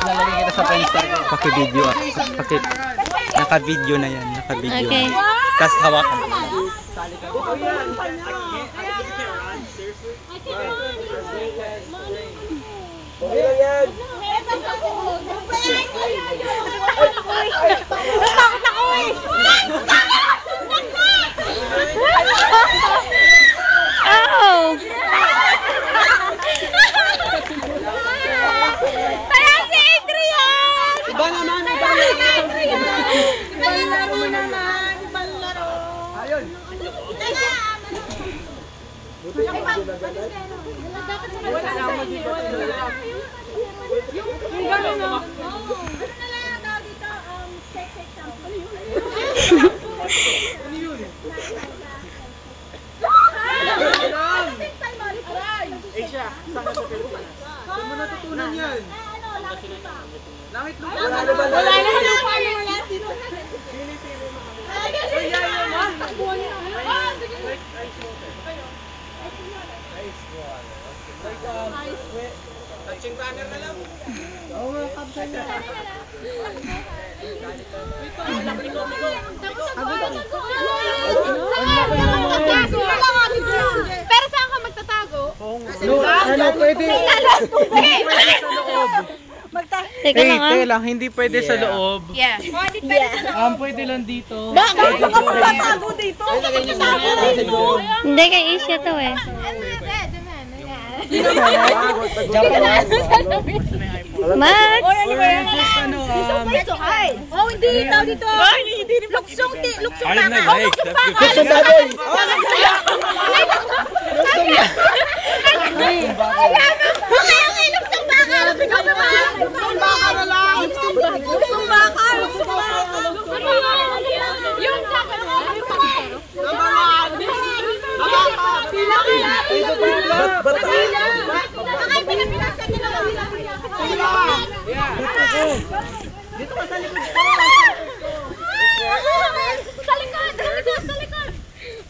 Lalagay kita sa Friendster ko. Paki-video ah. Paki Naka-video na yan. Naka-video. Okay. Tapos hawakan. Natakot ako eh! Oh! Kaya si Adrian! Iba naman, iba Kaya si naman. Adrian! Ibang laro naman, ibang laro. Ayun. Wala na ako dito. Yung gano'n no? Ano na lang ang tawag dito? Um, sex. Ano yun? Ano yun? Eh siya, saan ka sa Pilipinas? Saan mo natutunan yan? Langit lupa. Wala na ba? Wala na sa lupa na wala dito. Ay, yan, yan, yan. Takbuhan niya. Ah, sige. Like, um, we- touching runner na lang. Oo kapsa na. Pero saan ka magtatago? No, ano, pwede. Pwede sa loob. Teka Hey, lang ah. lang. Hindi pwede sa loob. Yeah. Um, pwede lang dito. Bakit ka magtatago dito? Saan ka magtatago dito? Hindi, kay Asia to eh. Max! Or just ano, um, Oh, hindi daw dito. Ay, hindi rin luksong ti, luksong na, baka. like, that's good. Luksong baboy. Luksong baka. Luksong baka na lang. Luksong baka. Luksong baka. Luksong baka. Ano yun? Yung sa Pila kaya? Pila kaya? Ba't- ba't- Pila. Baka pinapilasa nila. Pila. Dito ka sa likod. Sa likod, sa likod, sa likod.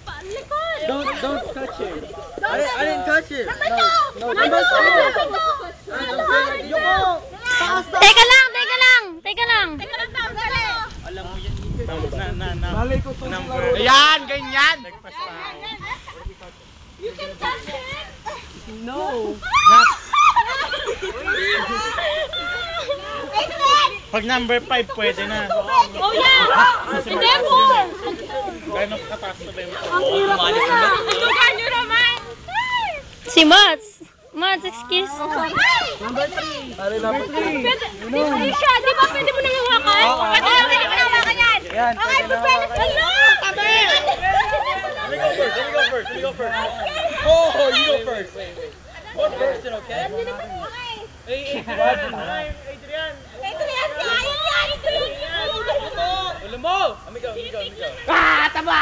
Palikod. Don't, don't touch it. I, I didn't touch it. Ito! No, Ano? no, Ito! Yoko. Teka lang, teka lang, teka lang. Teka lang, tao, dali. Na, na, na. Ko to. Number. Ayan, ganyan. You can touch it. No. Adrian! Pag number 5, pwede na. Oh, yeah! Hindi, four! Gano'ng kataas na ba yung Ang hirap na. Tugan nyo naman! Si Mats. Mats, excuse. Number 3. Pare, number 3. Pwede, Alicia, di ba pwede mo nang hawakan? Oo, Pwede mo pwede mo nang hawakan yan. Yan, Okay, pwede na pwede. hawakan. Hello! Tabi! Let me go first. Let me go first. Let me go first. Oh, you go first. One person, okay? Hey, Adrian. Hi, Adrian. Adrian, kaya yan! Adrian! Ulo mo. Let me go, let me go, let me go. Ah, taba!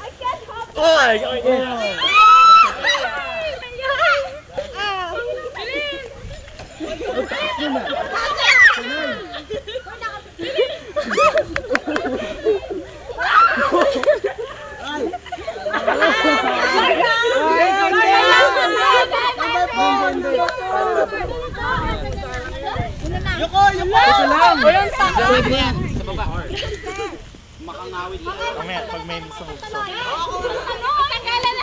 I can't help it. Ay, ay, ay. Yoko, yoko. Ito lang. Walang taka. Mamaya, pag may sumugso.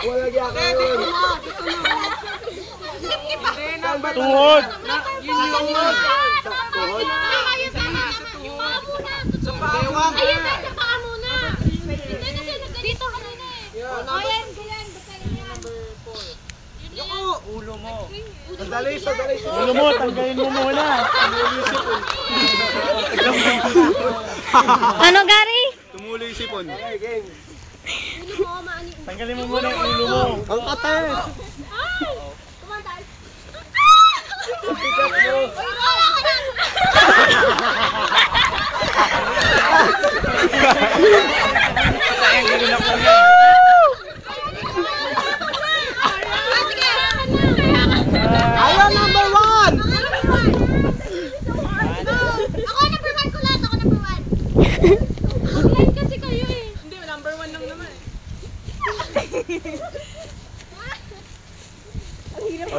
Wala kaya kayo. Tuhod! Yun yung tuhod. Sa paa. Ayun na, sa paa muna. Na siya nagdito kanina eh. Oh, yan, ganyan. Basta yan. Yoko, ulo mo. Sandali, sandali. Ulo mo, tanggalin mo muna. Ano, Gary? Tumulo yung sipon. Okay, game. Tanggalin mo muna yung ulo mo. Ang katas. Ay! Kumantal. Bigat mo. Ayaw number one! Ako number one ko lahat. Ako number one. Online kasi kayo eh. Hindi, number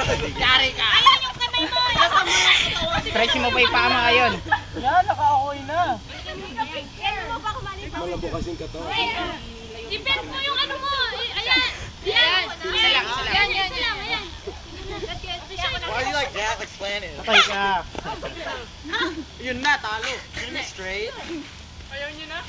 Yari ka. Ayan yung kamay mo. Stretch mo pa mo ngayon. Yan, naka-okay na. Yan mo ba kumali pa? Malabukasin ka to. Depend mo yung ano mo. Eh, Ayan. Ayan. Isa lang, isa lang. Yan, yan, yan. Ayan. Why do you like that? Like slanted. Patay ka. Yun na, talo. Yun na, straight. Ayaw nyo na?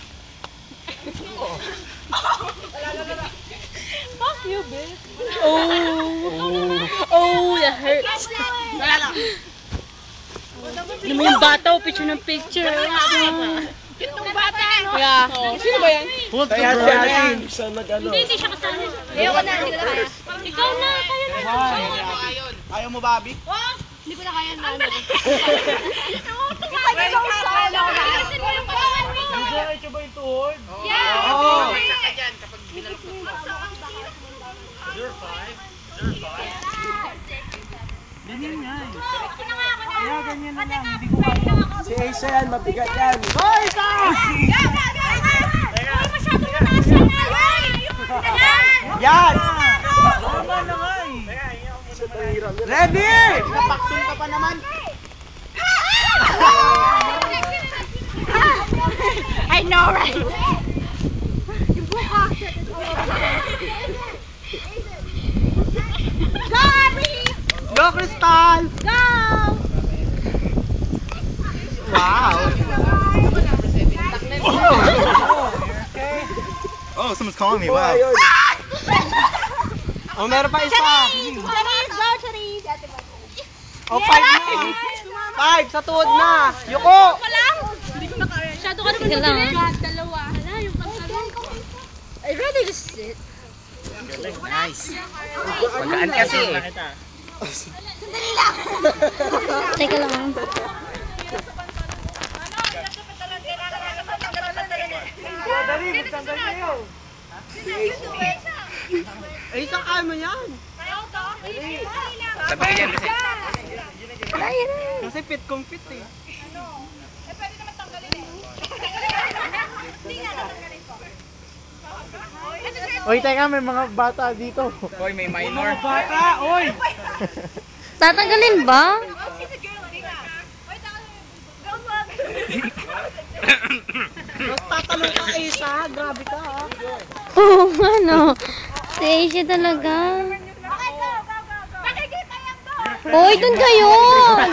Fuck you, bitch. Oh. Oh, that hurts. Wala lang. Ano mo yung bata, oh, picture ng picture. Itong bata. Yeah. Sino ba yan? Kaya si Asin. Siya nag-ano. Hindi, hindi siya na, hindi ko na. Ikaw na, kaya na. Ayaw mo, Bobby? Oh, hindi ko na kaya na. ano. Kapag ikaw sa ano, ayusin mo yung katawan mo. Diretso ba yung tuhod? Yeah. Oo. Ganyan yan. Kaya ganyan na lang, hindi ko kaya. Ace yan, mabigat yan. Hoy, mataas yan. Ayan. Yan! Tama na nga. Ready! Napaksun ka pa naman. I know, right? Go, Abby! Go, Crystal! Go! Wow! Oh, someone's calling me. Wow. Oh, meron pa isa. Charis! Charis! Go, Charis! Oh, five na. Five, sa tuhod na. Yuko! Masyado ka naman nabilis. Dalawa. Hala, yung pantalon. I'd rather just sit. Nice. Magaan kasi. Sandali lang. Teka lang. Dali, magtanggal kayo. Eh, isang kaya mo yan. Sabi ka dyan kasi. Kasi fit kong fit eh. Uy, teka, may mga bata dito. Hoy, may minor. bata, oy! Tatanggalin ba? Tatanong ka isa, grabe ka ha. Oo, ano. Si Asia talaga. Hoy, dun kayo!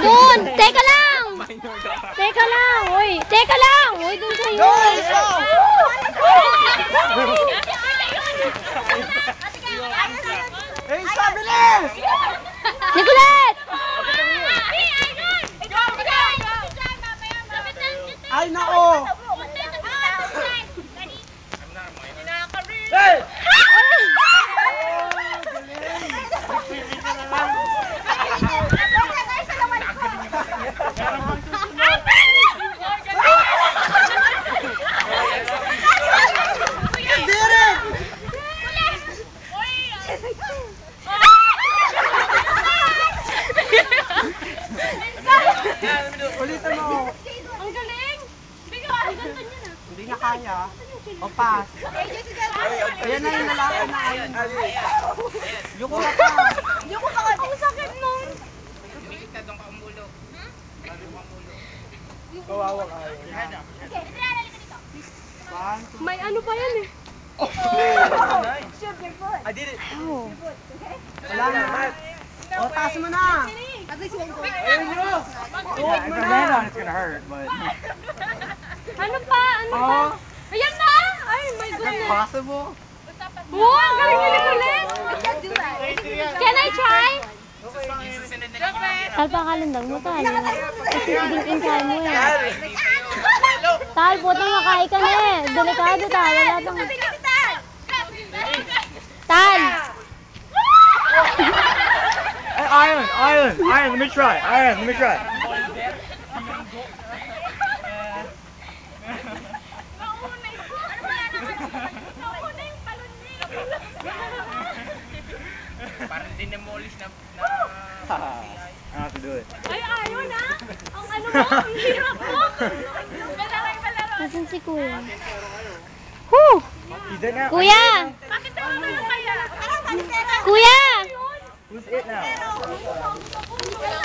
Dun! Teka lang! Teka lang! Hoy! Teka lang! Hoy, dun kayo! Ulitin mo. Ang galing! Bigo, ang ganda niya na. Hindi na kaya. O pass. Ayan na yung lalaki na ayun. Yuko ka pa. Yung ko Ang sakit nun! Kawawa ka. One, two, May ano pa yan eh. Oh, nice. I did it. Oh. Wala na. O, taas mo na. Ayun nyo. Tuhod mo na. it's gonna hurt, but... Ano pa? Ano pa? Ayan na! Ay, my goodness. Possible. Wow, ang galing nila ulit! Can I try? Tal, pakalindag mo, Tal. Din try mo eh. Tal, putang makai ka na eh. Delikado, Tal. Wala pang... Tal! Iron, Iron, Iron, let me try. Iron, let me try. Parang dinemolish na... Have to do it. Ay, ayaw na. Ang ano mo, ang hirap mo. Balaro, balaro. Nasaan si kuya? Whew! Kuya! Bakit tayo tayo kaya? Kuya! Who's it now?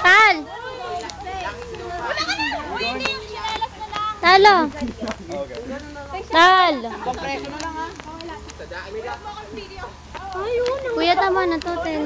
Tal! Talo! Tal! Kompreso na lang ha. Kuya, tama na to. Ten.